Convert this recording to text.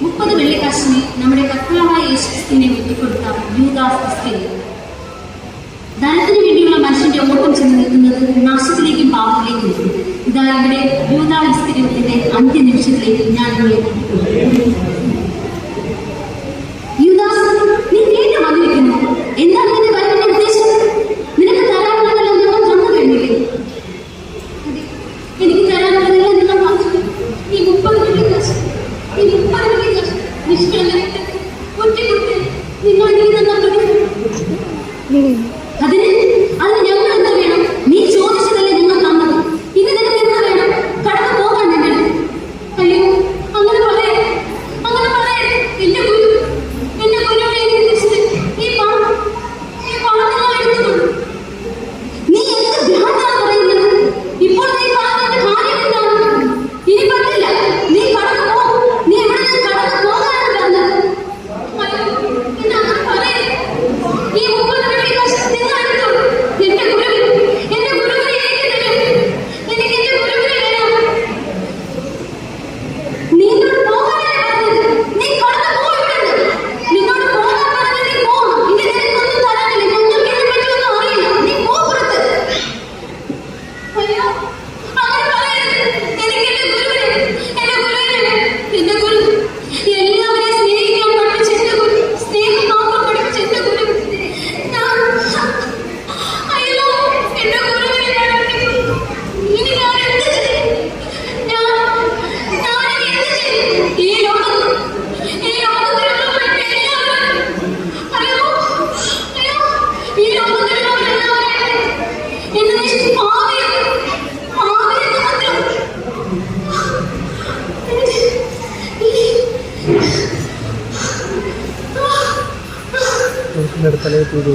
മുപ്പത് വെള്ളിക്കാശിന് നമ്മുടെ കർത്താവായ യേശുക്രിസ്തുവിനെ വെട്ടിക്കൊടുത്ത യൂദാസ് ക്രിസ്ത്യൻ. ധനത്തിന് വേണ്ടിയുള്ള മനുഷ്യന്റെ ഓട്ടം ചെന്ന് നിൽക്കുന്നത് നാശത്തിലേക്കും പാപത്തിലേക്കും ഇതാ ഇവിടെ യൂദാ ക്രിസ്ത്യത്തിന്റെ അന്ത്യനിമിഷത്തിലേക്ക് ഞാൻ നിങ്ങളെ യൂദാസ് നീ നേരെ വന്നിരിക്കുന്നു നിർത്തലേക്ക് ഒരു